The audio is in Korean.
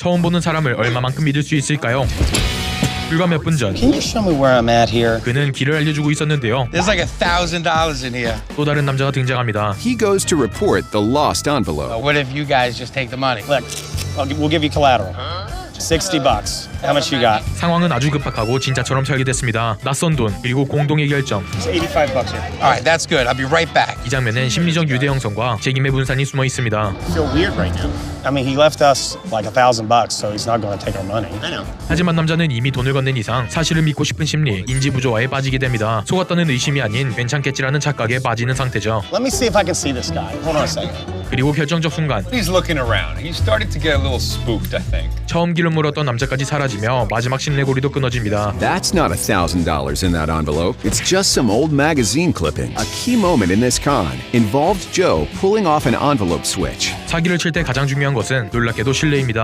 처음 보는 사람을 얼마만큼 믿을 수 있을까요? 불과 몇 분전 Can you show me where I'm at here? 그는 길을 알려주고 있었는데요. There's like a thousand dollars in here. 또 다른 남자가 등장합니다. He goes to report the lost envelope. What if you guys just take the money? Look, we'll give you collateral. 60 bucks. How much you got? 상황은 아주 급박하고 진짜처럼 설계됐습니다. 낯선 돈 그리고 공동의 결정. It's 85 bucks here. All right, that's good. I'll be right back. 이 장면엔 심리적 유대 형성과 책임의 분산이 숨어 있습니다. feel weird right now. I mean, he left us like a thousand bucks, so he's not going to take our money. I know. 하지만 남자는 이미 돈을 건넨 이상 사실을 믿고 싶은 심리, 인지 부조화에 빠지게 됩니다. 속았다는 의심이 아닌 괜찮겠지라는 착각에 빠지는 상태죠. Let me see if I can see this guy. Hold on a second. 그리고 결정적 순간 He's looking around. He started to get a little spooked, I think. 처음 길을 물었던 남자까지 사라지 며 마지막 신뢰고리도 끊어집니다. That's not a thousand dollars in that envelope. It's just some old magazine clipping. A key moment in this con involved Joe pulling off an envelope switch. 사기를 칠 때 가장 중요한 것은 놀랍게도 신뢰입니다.